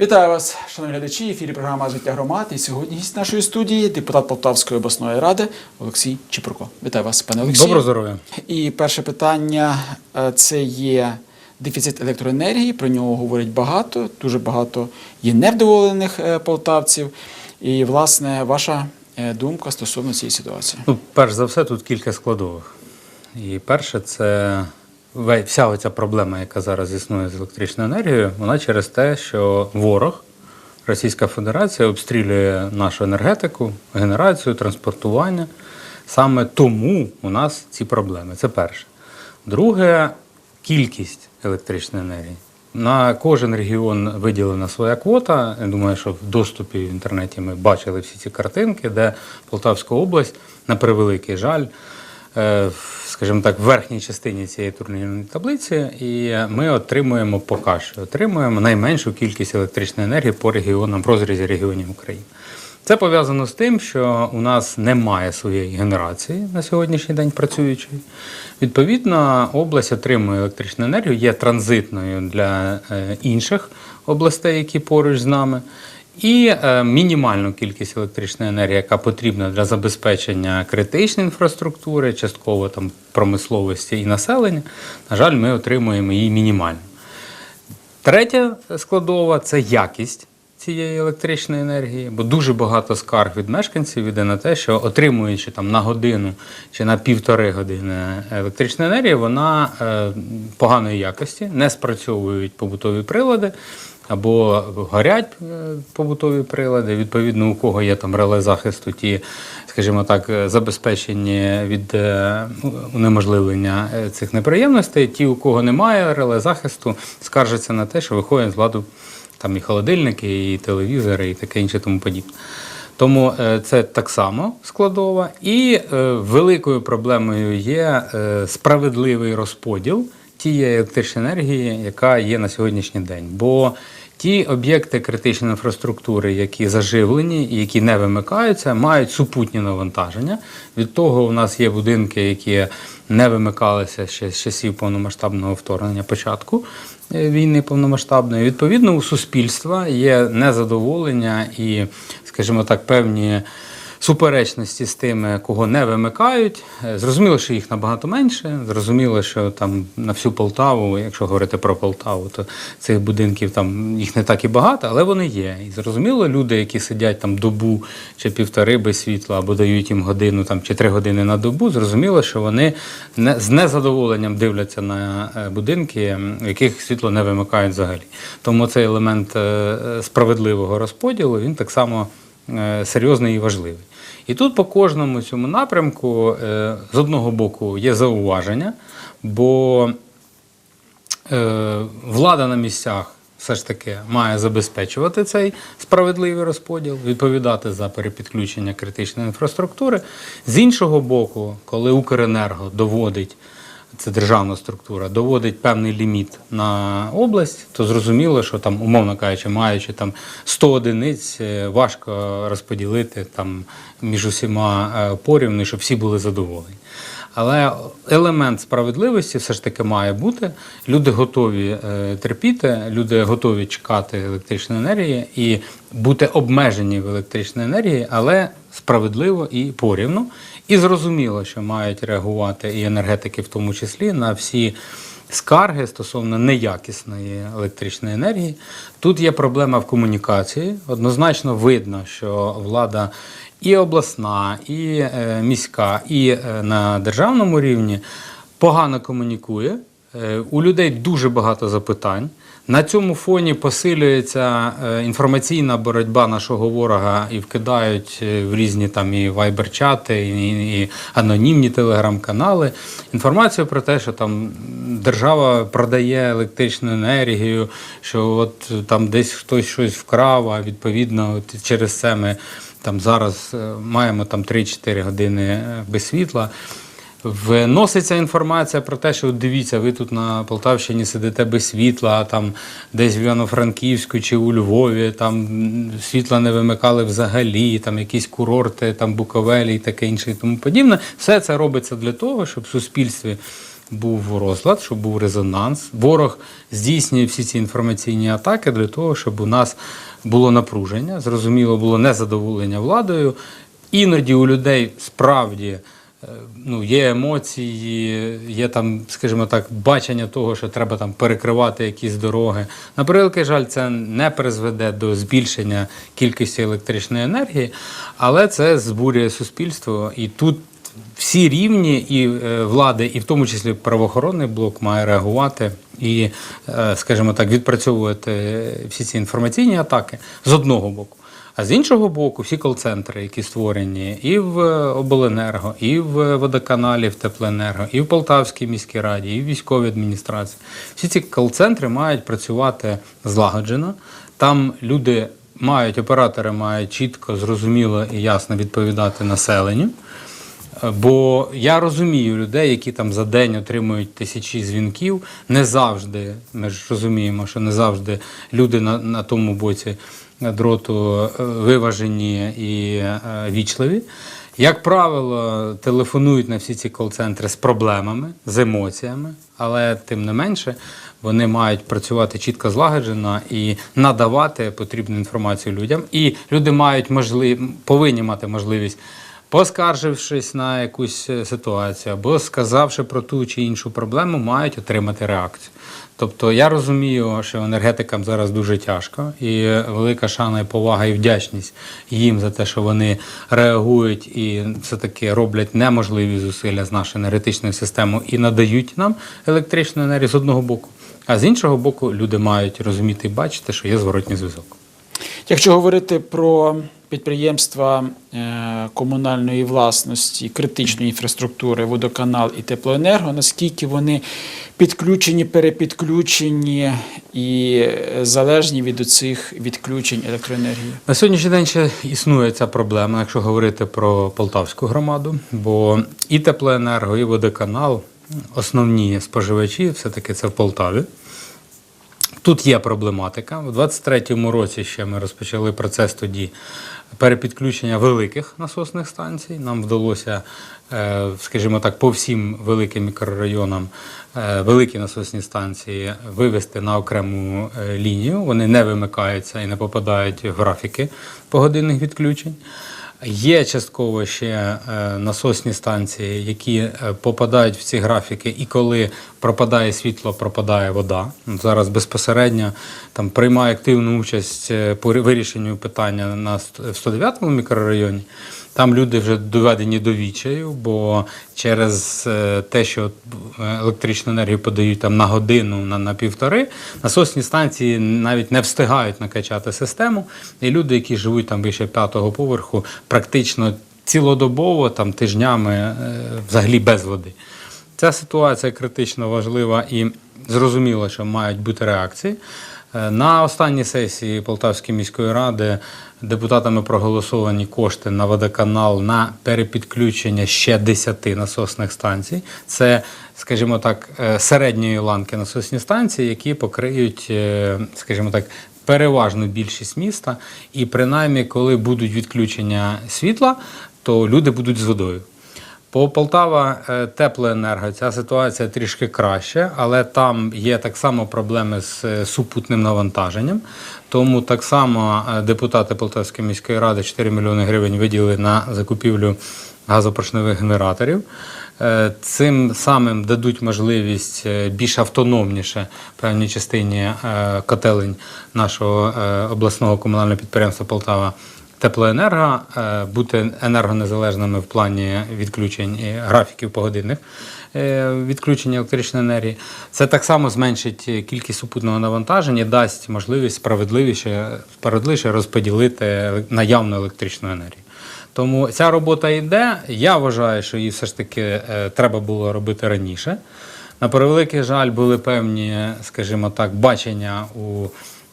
Вітаю вас, шановні глядачі. В ефірі програма Життя громад. І сьогодні гість нашої студії, депутат Полтавської обласної ради Олексій Чепурко. Вітаю вас, пане Олексію. Доброго здоров'я. І перше питання е, це є дефіцит електроенергії. Про нього говорять багато. Дуже багато є невдоволених е, полтавців. І, власне, ваша е, думка стосовно цієї ситуації. Ну, перш за все, тут кілька складових. І перше, це вся оця проблема, яка зараз існує з електричною енергією, вона через те, що ворог, Російська Федерація, обстрілює нашу енергетику, генерацію, транспортування. Саме тому у нас ці проблеми. Це перше. Друге, кількість електричної енергії. На кожен регіон виділена своя квота. Я думаю, що в доступі в інтернеті ми бачили всі ці картинки, де Полтавська область, на превеликий жаль, скажімо так, в верхній частині цієї турнірної таблиці, і ми отримуємо поки що отримуємо найменшу кількість електричної енергії по регіонам в розрізі регіонів України. Це пов'язано з тим, що у нас немає своєї генерації на сьогоднішній день працюючої. Відповідно, область отримує електричну енергію, є транзитною для е, інших областей, які поруч з нами. І е, мінімальну кількість електричної енергії, яка потрібна для забезпечення критичної інфраструктури, частково там промисловості і населення, на жаль, ми отримуємо її мінімально. Третя складова це якість цієї електричної енергії, бо дуже багато скарг від мешканців іде на те, що отримуючи там на годину чи на півтори години електричної енергії, вона е, поганої якості, не спрацьовують побутові прилади. Або горять е, побутові прилади, відповідно, у кого є там реле захисту, ті, скажімо так, е, забезпечені від е, унеможливлення цих неприємностей. Ті, у кого немає реле захисту, скаржаться на те, що виходять з ладу там і холодильники, і телевізори, і таке інше тому подібне. Тому це так само складова. І великою проблемою є справедливий розподіл тієї електричної енергії, яка є на сьогоднішній день. Бо ті об'єкти критичної інфраструктури, які заживлені і які не вимикаються, мають супутні навантаження. Від того у нас є будинки, які не вимикалися ще з часів повномасштабного вторгнення початку е, війни повномасштабної. Відповідно, у суспільства є незадоволення і, скажімо так, певні. Суперечності з тими, кого не вимикають. Е, Зрозуміло, що їх набагато менше. Зрозуміло, що там на всю Полтаву, якщо говорити про Полтаву, то цих будинків там їх не так і багато, але вони є. І зрозуміло, люди, які сидять там добу чи півтори без світла, або дають їм годину там чи три години на добу, зрозуміло, що вони не з незадоволенням дивляться на е, будинки, яких світло не вимикають взагалі. Тому цей елемент е, справедливого розподілу він так само серйозний і важливий. І тут по кожному цьому напрямку е, з одного боку є зауваження, бо е, влада на місцях все ж таки має забезпечувати цей справедливий розподіл, відповідати за перепідключення критичної інфраструктури. З іншого боку, коли Укренерго доводить це державна структура, доводить певний ліміт на область, то зрозуміло, що там, умовно кажучи, маючи там 100 одиниць, е, важко розподілити там між усіма порівнями, щоб всі були задоволені. Але елемент справедливості все ж таки має бути. Люди готові е, терпіти, люди готові чекати електричної енергії і бути обмежені в електричній енергії, але справедливо і порівну. І зрозуміло, що мають реагувати і енергетики, в тому числі, на всі скарги стосовно неякісної електричної енергії. Тут є проблема в комунікації. Однозначно видно, що влада і обласна, і е, міська, і е, на державному рівні погано комунікує. Е, У людей дуже багато запитань. На цьому фоні посилюється е, інформаційна боротьба нашого ворога і вкидають е, в різні там і вайбер-чати, і, і анонімні телеграм-канали інформацію про те, що там держава продає електричну енергію, що от там десь хтось щось вкрав, а відповідно от через це ми там зараз маємо там 3-4 години без світла. Вноситься інформація про те, що дивіться, ви тут на Полтавщині сидите без світла, там десь в Івано-Франківську чи у Львові там світла не вимикали взагалі, там якісь курорти, там Буковелі і таке інше і тому подібне. Все це робиться для того, щоб в суспільстві був розлад, щоб був резонанс. Ворог здійснює всі ці інформаційні атаки для того, щоб у нас було напруження, зрозуміло, було незадоволення владою. Іноді у людей справді ну, є емоції, є там, скажімо так, бачення того, що треба там перекривати якісь дороги. На превеликий жаль, це не призведе до збільшення кількості електричної енергії, але це збурює суспільство. І тут всі рівні і е, влади, і в тому числі правоохоронний блок, має реагувати і, е, скажімо так, відпрацьовувати всі ці інформаційні атаки з одного боку. А з іншого боку, всі кол-центри, які створені і в обленерго, і в водоканалі, в теплоенерго, і в Полтавській міській раді, і в військовій адміністрації. Всі ці кол-центри мають працювати злагоджено. Там люди мають, оператори мають чітко, зрозуміло і ясно відповідати населенню. Бо я розумію людей, які там за день отримують тисячі дзвінків. Не завжди, ми ж розуміємо, що не завжди люди на, на тому боці дроту е, виважені і е, вічливі. Як правило, телефонують на всі ці кол-центри з проблемами, з емоціями, але тим не менше вони мають працювати чітко злагоджено і надавати потрібну інформацію людям. І люди мають можлив... повинні мати можливість поскаржившись на якусь е, ситуацію або сказавши про ту чи іншу проблему, мають отримати реакцію. Тобто я розумію, що енергетикам зараз дуже тяжко, і велика шана і повага і вдячність їм за те, що вони реагують і все-таки роблять неможливі зусилля з нашою енергетичною системою і надають нам електричну енергію з одного боку. А з іншого боку, люди мають розуміти і бачити, що є зворотній зв'язок. Якщо говорити про підприємства е, комунальної власності, критичної інфраструктури, водоканал і теплоенерго, наскільки вони підключені, перепідключені і залежні від цих відключень електроенергії? На сьогоднішній день ще існує ця проблема, якщо говорити про Полтавську громаду, бо і теплоенерго, і водоканал, основні споживачі, все-таки це в Полтаві. Тут є проблематика. У 23-му році ще ми розпочали процес тоді перепідключення великих насосних станцій. Нам вдалося, е, скажімо так, по всім великим мікрорайонам е, великі насосні станції вивести на окрему е, лінію. Вони не вимикаються і не попадають в графіки погодинних відключень. Є частково ще е, насосні станції, які е, попадають в ці графіки, і коли пропадає світло, пропадає вода. Зараз безпосередньо там приймає активну участь е, по вирішенню питання на ст- в 109-му мікрорайоні. Там люди вже доведені до відчаю, бо через е, те, що е, електричну енергію подають там на годину, на, на півтори, насосні станції навіть не встигають накачати систему. І люди, які живуть там вище п'ятого поверху, практично цілодобово, там тижнями е, взагалі без води. Ця ситуація критично важлива і зрозуміло, що мають бути реакції. На останній сесії Полтавської міської ради депутатами проголосовані кошти на водоканал на перепідключення ще 10 насосних станцій. Це, скажімо так, е, середньої ланки насосні станції, які покриють, е, скажімо так, переважну більшість міста. І принаймні, коли будуть відключення світла, то люди будуть з водою. По Полтава е, теплоенерго ця ситуація трішки краще, але там є так само проблеми з е, супутним навантаженням. Тому так само е, депутати Полтавської міської ради 4 мільйони гривень виділили на закупівлю газопоршневих генераторів. Цим самим дадуть можливість більш автономніше певній частині котелень нашого обласного комунального підприємства Полтава Теплоенерго е, бути енергонезалежними в плані відключень графіків погодинних е, відключення електричної енергії. Це так само зменшить кількість супутного навантаження, дасть можливість справедливіше, справедливіше розподілити наявну електричну енергію. Тому ця робота йде. Я вважаю, що її все ж таки е, треба було робити раніше. На превеликий жаль, були певні, скажімо так, бачення у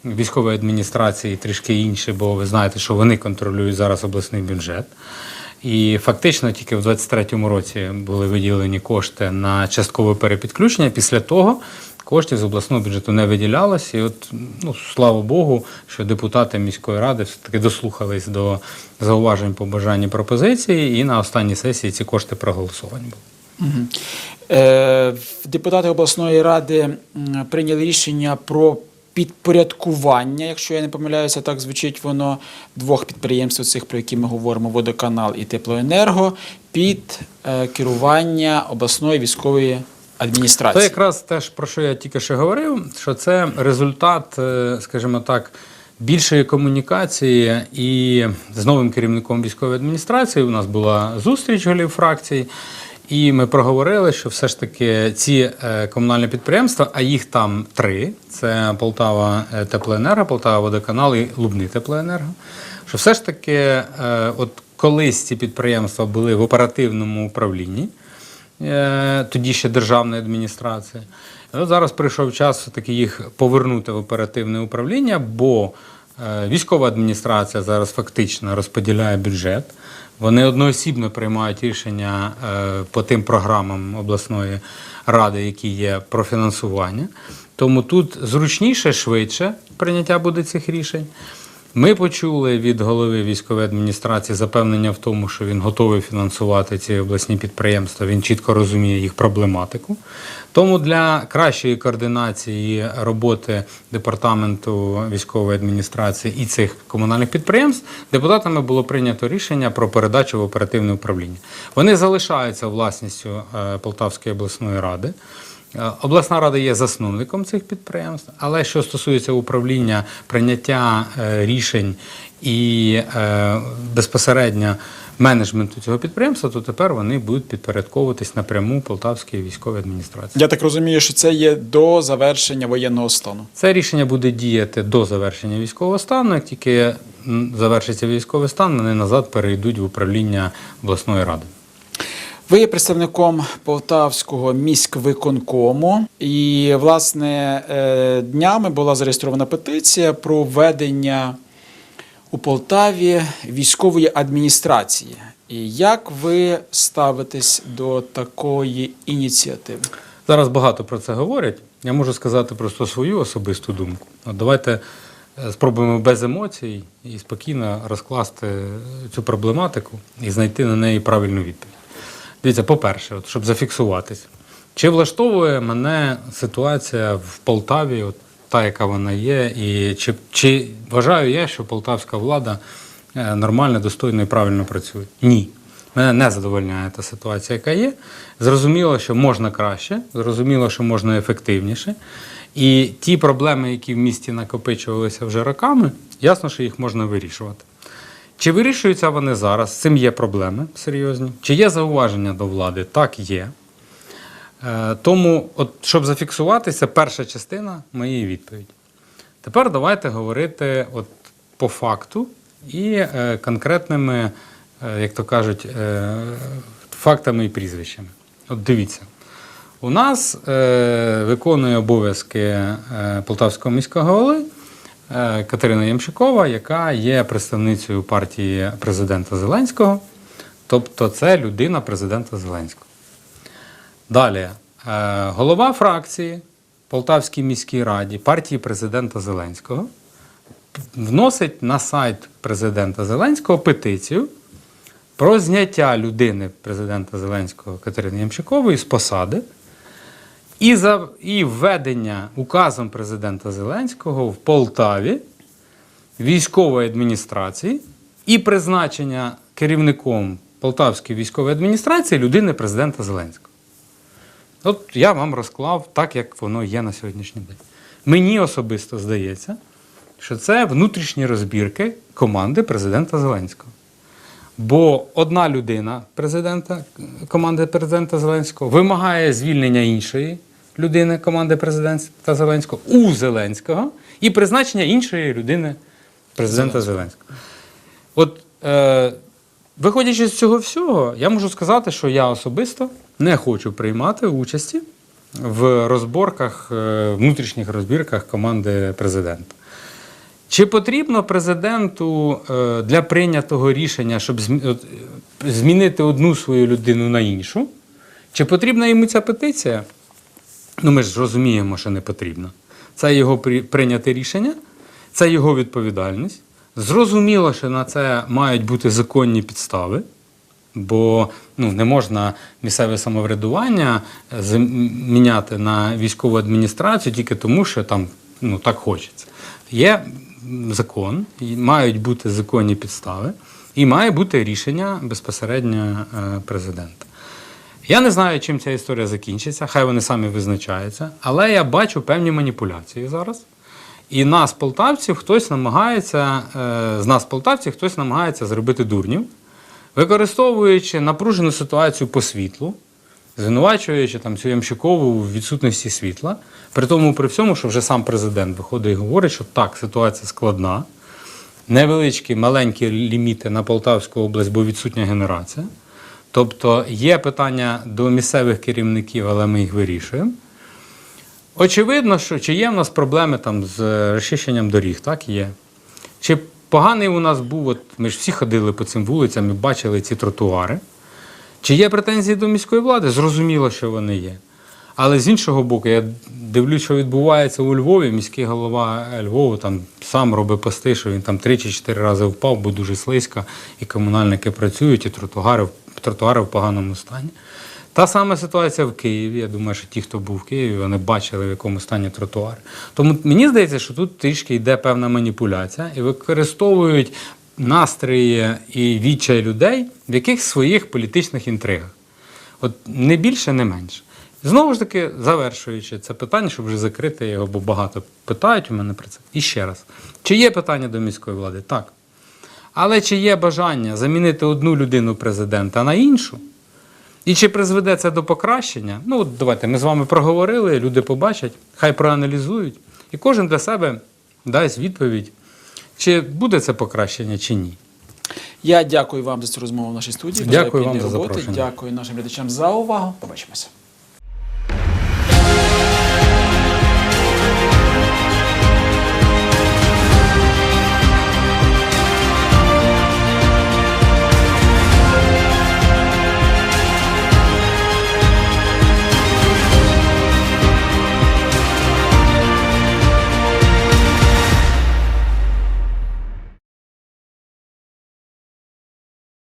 військової адміністрації трішки інші, бо ви знаєте, що вони контролюють зараз обласний бюджет. І фактично тільки в 23-му році були виділені кошти на часткове перепідключення. Після того коштів з обласного бюджету не виділялось. І от, ну, слава Богу, що депутати міської ради все-таки дослухались до зауважень, побажань і пропозицій, і на останній сесії ці кошти проголосовані були. Е, Депутати обласної ради прийняли рішення про підпорядкування, якщо я не помиляюся, так звучить воно двох підприємств, цих про які ми говоримо: водоканал і теплоенерго, під е, керування обласної військової Адміністрації Це якраз теж про що я тільки що говорив, що це результат, е, скажімо так, більшої комунікації і з новим керівником військової адміністрації. У нас була зустріч голів фракцій, і ми проговорили, що все ж таки ці е, комунальні підприємства, а їх там три: це Полтава е, Теплоенерго, Полтава Водоканал і Лубни Теплоенерго. Що все ж таки, е, от колись ці підприємства були в оперативному управлінні тоді ще державної адміністрації. Зараз прийшов час все-таки їх повернути в оперативне управління, бо військова адміністрація зараз фактично розподіляє бюджет. Вони одноосібно приймають рішення е, по тим програмам обласної ради, які є про фінансування. Тому тут зручніше, швидше прийняття буде цих рішень. Ми почули від голови військової адміністрації запевнення в тому, що він готовий фінансувати ці обласні підприємства. Він чітко розуміє їх проблематику. Тому для кращої координації роботи департаменту військової адміністрації і цих комунальних підприємств депутатами було прийнято рішення про передачу в оперативне управління. Вони залишаються власністю е, Полтавської обласної ради. Е, Обласна рада є засновником цих підприємств, але що стосується управління, прийняття е, рішень і е, безпосередньо менеджменту цього підприємства, то тепер вони будуть підпорядковуватись напряму Полтавській військовій адміністрації. Я так розумію, що це є до завершення воєнного стану. Це рішення буде діяти до завершення військового стану. Як тільки завершиться військовий стан, вони назад перейдуть в управління обласної ради. Ви є представником Полтавського міськвиконкому, і власне е, днями була зареєстрована петиція про введення у Полтаві військової адміністрації. І як ви ставитесь до такої ініціативи? Зараз багато про це говорять. Я можу сказати просто свою особисту думку. Давайте е, спробуємо без емоцій і спокійно розкласти цю проблематику і знайти на неї правильну відповідь. Дивіться, по-перше, от, щоб зафіксуватися, чи влаштовує мене ситуація в Полтаві, от та, яка вона є, і чи, чи вважаю я, що полтавська влада е, нормально, достойно і правильно працює? Ні. Мене не задовольняє та ситуація, яка є. Зрозуміло, що можна краще, зрозуміло, що можна ефективніше. І ті проблеми, які в місті накопичувалися вже роками, ясно, що їх можна вирішувати. Чи вирішуються вони зараз? З цим є проблеми серйозні. Чи є зауваження до влади? Так, є. Е, Тому, от, щоб зафіксуватися, перша частина моєї відповіді. Тепер давайте говорити от, по факту і е, конкретними, е, як то кажуть, е, фактами і прізвищами. От дивіться. У нас е, виконує обов'язки е, Полтавського міського голови Катерина Ямщикова, яка є представницею партії президента Зеленського. Тобто це людина президента Зеленського. Далі, е, голова фракції Полтавській міській раді партії президента Зеленського вносить на сайт президента Зеленського петицію про зняття людини президента Зеленського Катерини Ямщикової з посади і, за, і введення указом президента Зеленського в Полтаві військової адміністрації і призначення керівником Полтавської військової адміністрації людини президента Зеленського. От я вам розклав так, як воно є на сьогоднішній день. Мені особисто здається, що це внутрішні розбірки команди президента Зеленського. Бо одна людина президента, команди президента Зеленського вимагає звільнення іншої людини команди президента Зеленського у Зеленського і призначення іншої людини президента Зеленського. От е, виходячи з цього всього, я можу сказати, що я особисто не хочу приймати участі в розборках, е, внутрішніх розбірках команди президента. Чи потрібно президенту е, для прийнятого рішення, щоб е, змінити одну свою людину на іншу? Чи потрібна йому ця петиція? Ну, ми ж розуміємо, що не потрібно. Це його при- прийняте рішення, це його відповідальність. Зрозуміло, що на це мають бути законні підстави. Бо ну, не можна місцеве самоврядування е, міняти на військову адміністрацію тільки тому, що там ну, так хочеться. Є закон, і мають бути законні підстави, і має бути рішення безпосередньо е, президента. Я не знаю, чим ця історія закінчиться, хай вони самі визначаються, але я бачу певні маніпуляції зараз. І нас, полтавців, хтось намагається, е, з нас, полтавців, хтось намагається зробити дурнів, використовуючи напружену ситуацію по світлу, звинувачуючи там цю Ямщикову в відсутності світла, при тому при всьому, що вже сам президент виходить і говорить, що так, ситуація складна, невеличкі, маленькі ліміти на Полтавську область, бо відсутня генерація. Тобто є питання до місцевих керівників, але ми їх вирішуємо. Очевидно, що чи є в нас проблеми там з розчищенням доріг, так є. Чи поганий у нас був, от ми ж всі ходили по цим вулицям і бачили ці тротуари. Чи є претензії до міської влади? Зрозуміло, що вони є. Але з іншого боку, я дивлюсь, що відбувається у Львові. Міський голова Львову там сам робить пости, що він там три чи чотири рази впав, бо дуже слизько, і комунальники працюють, і тротуари, тротуари в поганому стані. Та сама ситуація в Києві. Я думаю, що ті, хто був в Києві, вони бачили, в якому стані тротуари. Тому мені здається, що тут трішки йде певна маніпуляція і використовують настрої і відчай людей в якихось своїх політичних інтригах. От не більше, не менше. Знову ж таки, завершуючи це питання, щоб вже закрити його, бо багато питають у мене про це. І ще раз: чи є питання до міської влади? Так. Але чи є бажання замінити одну людину президента на іншу? І чи призведе це до покращення? Ну, от давайте ми з вами проговорили, люди побачать, хай проаналізують, і кожен для себе дасть відповідь, чи буде це покращення, чи ні. Я дякую вам за цю розмову в нашій студії. Дякую Бажаю вам за роботи. запрошення. Дякую нашим глядачам за увагу. Побачимося.